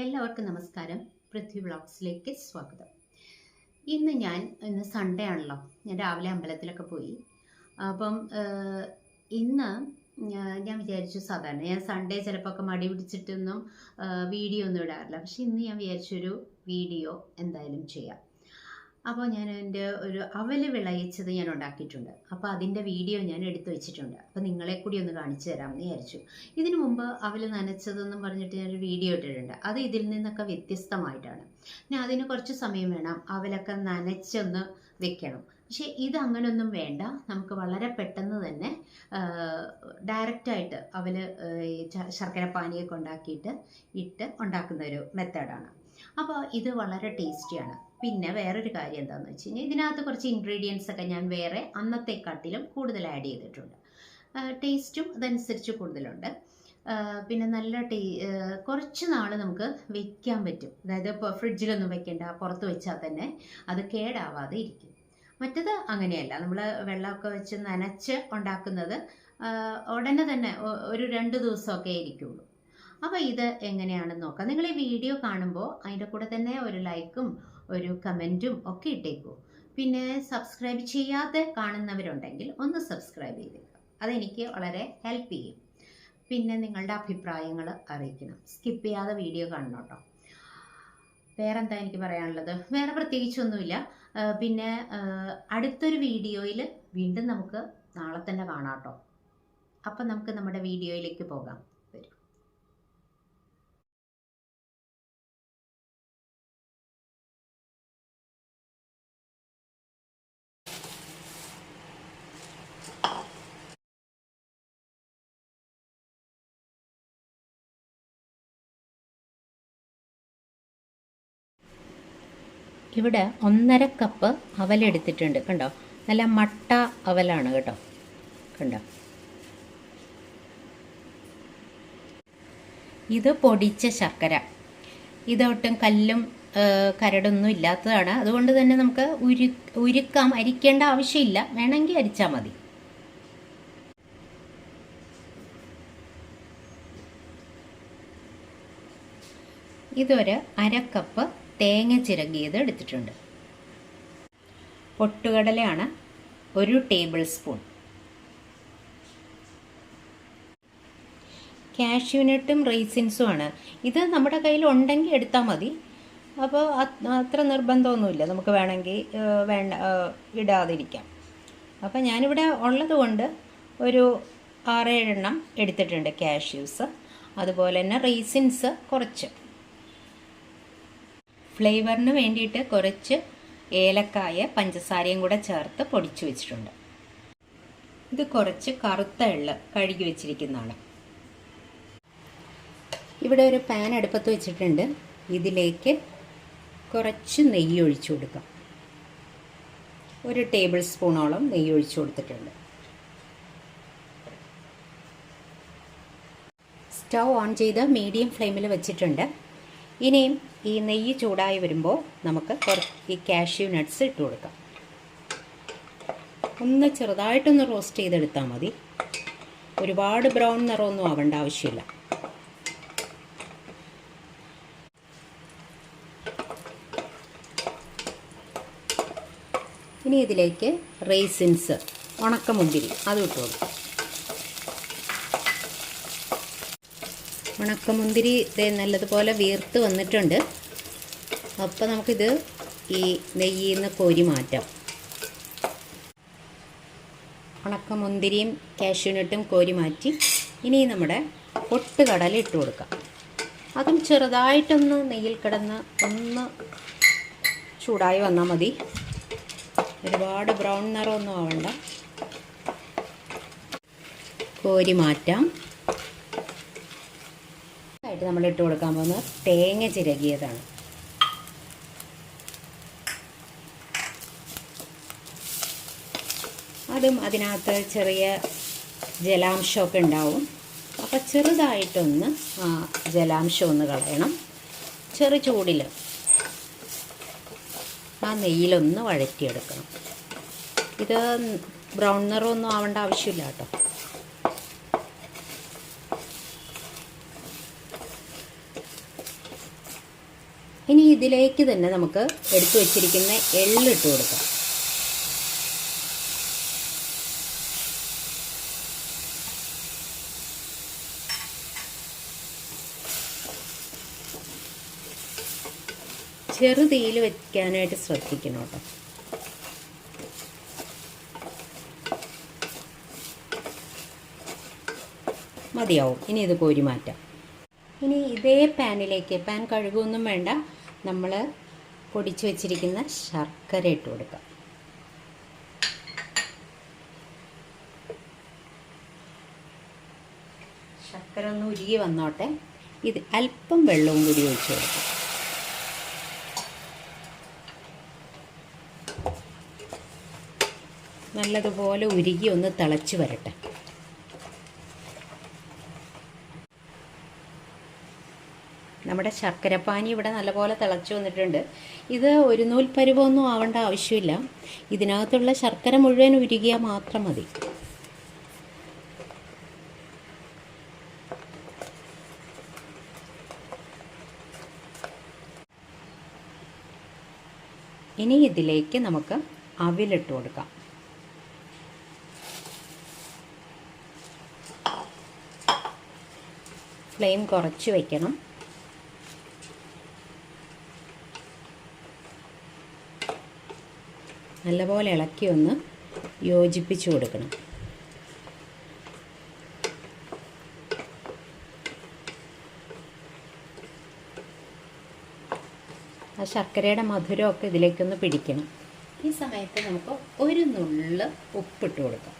എല്ലാവർക്കും നമസ്കാരം. പൃഥ്വി വ്ളോഗ്സിലേക്ക് സ്വാഗതം. ഇന്ന് ഞാൻ ഇന്ന് സൺഡേ ആണല്ലോ. ഞാൻ രാവിലെ അമ്പലത്തിലൊക്കെ പോയി. അപ്പം ഇന്ന് ഞാൻ വിചാരിച്ചു സാധാരണ ഞാൻ സൺഡേ ചിലപ്പോൾ ഒക്കെ മടി പിടിച്ചിട്ടൊന്നും വീഡിയോ ഒന്നും ഇടാറില്ല. പക്ഷെ ഇന്ന് ഞാൻ വിചാരിച്ചൊരു വീഡിയോ എന്തായാലും ചെയ്യാം. അപ്പോൾ ഞാൻ എന്റെ ഒരു അവൽ വിളയിച്ചത് ഞാൻ ഉണ്ടാക്കിയിട്ടുണ്ട്. അപ്പോൾ അതിന്റെ വീഡിയോ ഞാൻ എടുത്തു വെച്ചിട്ടുണ്ട്. അപ്പോൾ നിങ്ങളെ കൂടി ഒന്ന് കാണിച്ചു തരാമെന്ന് വിചാരിച്ചു. ഇതിനു മുമ്പ് അവൽ നനച്ചതെന്നും പറഞ്ഞിട്ട് ഞാനൊരു വീഡിയോ ഇട്ടിട്ടുണ്ട്. അത് ഇതിൽ നിന്നൊക്കെ വ്യത്യസ്തമായിട്ടാണ്. പിന്നെ അതിന് കുറച്ച് സമയം വേണം അവലൊക്കെ നനച്ചൊന്ന് വെക്കണം. പക്ഷേ ഇത് അങ്ങനെയൊന്നും വേണ്ട. നമുക്ക് വളരെ പെട്ടെന്ന് തന്നെ ഡയറക്റ്റായിട്ട് അവൽ ശർക്കര പാനിയൊക്കെ ഉണ്ടാക്കിയിട്ട് ഇട്ട് ഉണ്ടാക്കുന്ന ഒരു മെത്തേഡാണ് അപ്പോൾ ഇത് വളരെ ടേസ്റ്റിയാണ് പിന്നെ വേറൊരു കാര്യം എന്താണെന്ന് വെച്ച് കഴിഞ്ഞാൽ ഇതിനകത്ത് കുറച്ച് ഇൻഗ്രീഡിയൻസ് ഒക്കെ ഞാൻ വേറെ അന്നത്തെക്കാട്ടിലും കൂടുതൽ ആഡ് ചെയ്തിട്ടുണ്ട്. ടേസ്റ്റും അതനുസരിച്ച് കൂടുതലുണ്ട്. പിന്നെ നല്ല ടേ കുറച്ച് നാൾ നമുക്ക് വെക്കാൻ പറ്റും. അതായത് ഫ്രിഡ്ജിലൊന്നും വെക്കേണ്ട പുറത്ത് വെച്ചാൽ തന്നെ അത് കേടാവാതെ ഇരിക്കും. മറ്റത് അങ്ങനെയല്ല. നമ്മൾ വെള്ളമൊക്കെ വെച്ച് നനച്ച് ഉണ്ടാക്കുന്നത് ഉടനെ തന്നെ ഒരു രണ്ട് ദിവസമൊക്കെ ഇരിക്കുള്ളൂ അപ്പോൾ ഇത് എങ്ങനെയാണെന്ന് നോക്കാം. നിങ്ങൾ ഈ വീഡിയോ കാണുമ്പോൾ അതിന്റെ കൂടെ തന്നെ ഒരു ലൈക്കും ഒരു കമന്റും ഒക്കെ ഇട്ടേക്കൂ. പിന്നെ സബ്സ്ക്രൈബ് ചെയ്യാതെ കാണുന്നവരുണ്ടെങ്കിൽ ഒന്ന് സബ്സ്ക്രൈബ് ചെയ്തേക്കുക അതെനിക്ക് വളരെ ഹെൽപ്പ് ചെയ്യും. പിന്നെ നിങ്ങളുടെ അഭിപ്രായങ്ങൾ അറിയിക്കണം. സ്കിപ്പ് ചെയ്യാതെ വീഡിയോ കാണണം കേട്ടോ. വേറെന്താ എനിക്ക് പറയാനുള്ളത്? വേറെ പ്രത്യേകിച്ചൊന്നുമില്ല. പിന്നെ അടുത്തൊരു വീഡിയോയിൽ വീണ്ടും നമുക്ക് നാളെ തന്നെ കാണാം കേട്ടോ. അപ്പം നമുക്ക് നമ്മുടെ വീഡിയോയിലേക്ക് പോകാം. ഇവിടെ ഒന്നര കപ്പ് അവലെടുത്തിട്ടുണ്ട് കണ്ടോ? നല്ല മട്ട അവലാണ് കേട്ടോ കണ്ടോ? ഇത് പൊടിച്ച ശർക്കര. ഇതൊട്ടും കല്ലും കരടൊന്നും ഇല്ലാത്തതാണ്. അതുകൊണ്ട് തന്നെ നമുക്ക് ഉരു ഉരുക്കാം അരിക്കേണ്ട ആവശ്യമില്ല. വേണമെങ്കിൽ അരിച്ചാൽ മതി. ഇതൊരു അര കപ്പ് തേങ്ങ ചിരകിയത് എടുത്തിട്ടുണ്ട്. പൊട്ടുകടലയാണ് ഒരു ടേബിൾ സ്പൂൺ. കാഷ്യൂനട്ടും റൈസിൻസും ആണ്. ഇത് നമ്മുടെ കയ്യിൽ ഉണ്ടെങ്കിൽ എടുത്താൽ മതി. അപ്പോൾ അത്ര നിർബന്ധമൊന്നുമില്ല. നമുക്ക് വേണമെങ്കിൽ വേണ്ട ഇടാതിരിക്കാം. അപ്പോൾ ഞാനിവിടെ ഉള്ളത് കൊണ്ട് ഒരു ആറേഴെണ്ണം എടുത്തിട്ടുണ്ട് കാഷ്യൂസ്. അതുപോലെ തന്നെ റീസിൻസ് കുറച്ച്. ഫ്ലേവറിന് വേണ്ടിയിട്ട് കുറച്ച് ഏലക്കായ പഞ്ചസാരയും കൂടെ ചേർത്ത് പൊടിച്ചു വെച്ചിട്ടുണ്ട്. ഇത് കുറച്ച് കറുത്ത എള്ള് കഴുകി വെച്ചിരിക്കുന്നതാണ്. ഇവിടെ ഒരു പാൻ അടുപ്പത്ത് വെച്ചിട്ടുണ്ട്. ഇതിലേക്ക് കുറച്ച് നെയ്യ് ഒഴിച്ചു കൊടുക്കാം. ഒരു ടേബിൾ സ്പൂണോളം നെയ്യ് ഒഴിച്ചു കൊടുത്തിട്ടുണ്ട്. സ്റ്റൗ ഓൺ ചെയ്ത് മീഡിയം ഫ്ലെയിമിൽ വെച്ചിട്ടുണ്ട്. ഇനിയും ഈ നെയ്യ് ചൂടായി വരുമ്പോൾ നമുക്ക് കുറച്ച് ഈ കാഷ്യൂ നട്ട്സ് ഇട്ട് കൊടുക്കാം. ഒന്ന് ചെറുതായിട്ടൊന്ന് റോസ്റ്റ് ചെയ്തെടുത്താൽ മതി. ഒരുപാട് ബ്രൗൺ നിറമൊന്നും ആവേണ്ട ആവശ്യമില്ല. ഇനി ഇതിലേക്ക് റേസിൻസ് ഉണക്കമുന്തിരി അത് ഇട്ട് കൊടുക്കാം. ഉണക്കമുന്തിരി ദേ നല്ലതുപോലെ വീർത്ത് വന്നിട്ടുണ്ട്. അപ്പോൾ നമുക്കിത് ഈ നെയ്യിൽ നിന്ന് കോരി മാറ്റാം. ഉണക്കമുന്തിരിയും കാഷ്യൂനട്ടും കോരി മാറ്റി ഇനി നമ്മുടെ പൊട്ടുകടല ഇട്ട് കൊടുക്കാം. അതും ചെറുതായിട്ടൊന്ന് നെയ്യിൽ കിടന്ന് ഒന്ന് ചൂടായി വന്നാൽ മതി. ഒരുപാട് ബ്രൗൺ നിറമൊന്നും ആവണ്ട. കോരി മാറ്റാം. ആയിട്ട് നമ്മൾ ഇട്ട് കൊടുക്കാൻ പോകുന്നത് തേങ്ങ ചിരകിയതാണ്. അതും അതിനകത്ത് ചെറിയ ജലാംശമൊക്കെ ഉണ്ടാവും. അപ്പോൾ ചെറുതായിട്ടൊന്ന് ആ ജലാംശം ഒന്ന് കളയണം. ചെറു ചൂടിൽ ആ നെയ്യിലൊന്ന് വഴറ്റിയെടുക്കണം. ഇത് ബ്രൗൺ നിറമൊന്നും ആവേണ്ട ആവശ്യമില്ല കേട്ടോ. ഇനി ഇതിലേക്ക് തന്നെ നമുക്ക് എടുത്തു വച്ചിരിക്കുന്ന എള്ളിട്ട് കൊടുക്കാം. ചെറുതീയിൽ വെക്കാനായിട്ട് ശ്രദ്ധിക്കണം കേട്ടോ. മതിയാവും. ഇനി ഇത് കോരി മാറ്റാം. ഇനി ഇതേ പാനിലേക്ക് പാൻ കഴുകൊന്നും വേണ്ട. നമ്മൾ പൊടിച്ചു വച്ചിരിക്കുന്ന ശർക്കര ഇട്ട് കൊടുക്കാം. ശർക്കര ഒന്ന് ഉരുകി വന്നോട്ടെ. ഇത് അല്പം വെള്ളവും കൂടി ഒഴിച്ചു കൊടുക്കാം. നല്ലതുപോലെ ഉരുകി ഒന്ന് തിളച്ച് വരട്ടെ. നമ്മുടെ ശർക്കരപ്പാനി ഇവിടെ നല്ലപോലെ തിളച്ചു വന്നിട്ടുണ്ട്. ഇത് ഒരു നൂൽ പരുവമൊന്നും ആവേണ്ട ആവശ്യമില്ല. ഇതിനകത്തുള്ള ശർക്കര മുഴുവൻ ഉരുകിയാൽ മാത്രം മതി. ഇനി ഇതിലേക്ക് നമുക്ക് അവിലിട്ട് കൊടുക്കാം. ഫ്ലെയിം കുറച്ച് വയ്ക്കണം നല്ലപോലെ ഇളക്കി ഒന്ന് യോജിപ്പിച്ച് കൊടുക്കണം. ആ ശർക്കരയുടെ മധുരമൊക്കെ ഇതിലേക്കൊന്ന് പിടിക്കണം. ഈ സമയത്ത് നമുക്ക് ഒരു നുള്ള് ഉപ്പിട്ട് കൊടുക്കാം.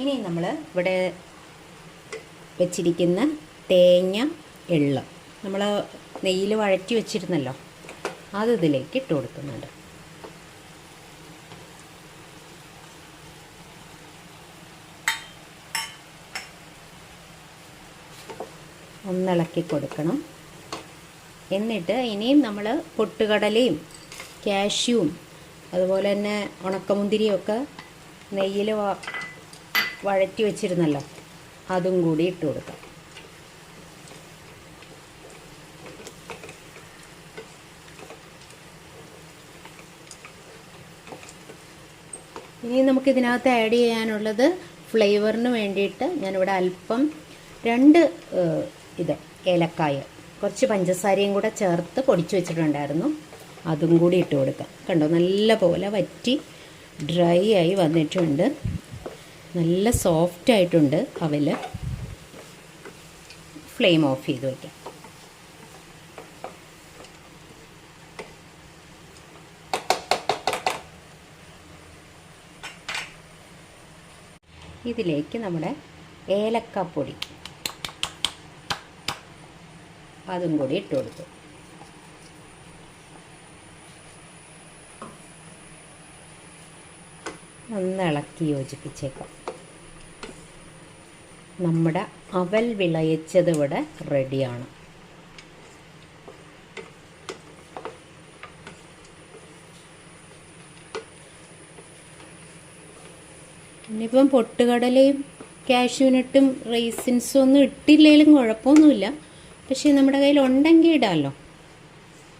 ഇനി നമ്മൾ ഇവിടെ വെച്ചിരിക്കുന്ന തേങ്ങ എള്ള്. നമ്മൾ നെയ്യിൽ വഴറ്റി വെച്ചിരുന്നല്ലോ അത് ഇതിലേക്ക് ഇട്ട് കൊടുക്കുന്നുണ്ട്. ഒന്നിളക്കി കൊടുക്കണം. എന്നിട്ട് ഇനിയും നമ്മൾ പൊട്ടുകടലയും കാഷ്യൂവും അതുപോലെ തന്നെ ഉണക്കമുന്തിരിയൊക്കെ നെയ്യിൽ വഴറ്റി വെച്ചിരുന്നല്ലോ. അതും കൂടി ഇട്ട് കൊടുക്കാം. ഇനി നമുക്കിതിനകത്ത് ആഡ് ചെയ്യാനുള്ളത് ഫ്ലേവറിന് വേണ്ടിയിട്ട് ഞാനിവിടെ അല്പം രണ്ട് ഇത് ഏലക്കായ കുറച്ച് പഞ്ചസാരയും കൂടെ ചേർത്ത് പൊടിച്ചു വെച്ചിട്ടുണ്ടായിരുന്നു. അതും കൂടി ഇട്ട് കൊടുക്കാം. കണ്ടോ? നല്ല പോലെ വറ്റി ഡ്രൈ ആയി വന്നിട്ടുണ്ട്. നല്ല സോഫ്റ്റ് ആയിട്ടുണ്ട് അവൽ. ഫ്ലെയിം ഓഫ് ചെയ്ത് വയ്ക്കാം ഇതിലേക്ക് നമ്മുടെ ഏലക്കാപ്പൊടി. അതും കൂടി ഇട്ട് കൊടുത്തു. ഒന്ന് യോജിപ്പിച്ചേക്കാം. നമ്മുടെ അവൽ വിളയിച്ചത് ഇവിടെ റെഡിയാണ്. ഇനിയിപ്പം പൊട്ടുകടലയും കാഷ്യൂനട്ടും റൈസിൻസും ഒന്നും ഇട്ടില്ലെങ്കിലും കുഴപ്പമൊന്നുമില്ല. പക്ഷേ നമ്മുടെ കയ്യിൽ ഉണ്ടെങ്കിൽ ഇടാമല്ലോ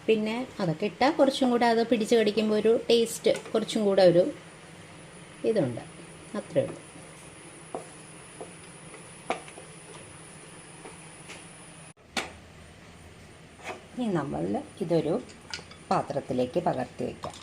പിന്നെ അതൊക്കെ ഇട്ടാൽ കുറച്ചും കൂടെ അത് പിടിച്ച് കടിക്കുമ്പോൾ ഒരു ടേസ്റ്റ് കുറച്ചും കൂടെ ഒരു ഇതുണ്ട്. അത്രേ ഉള്ളൂ. ഇനി നമ്മൾ ഇതൊരു പാത്രത്തിലേക്ക് പകർത്തി വയ്ക്കാം.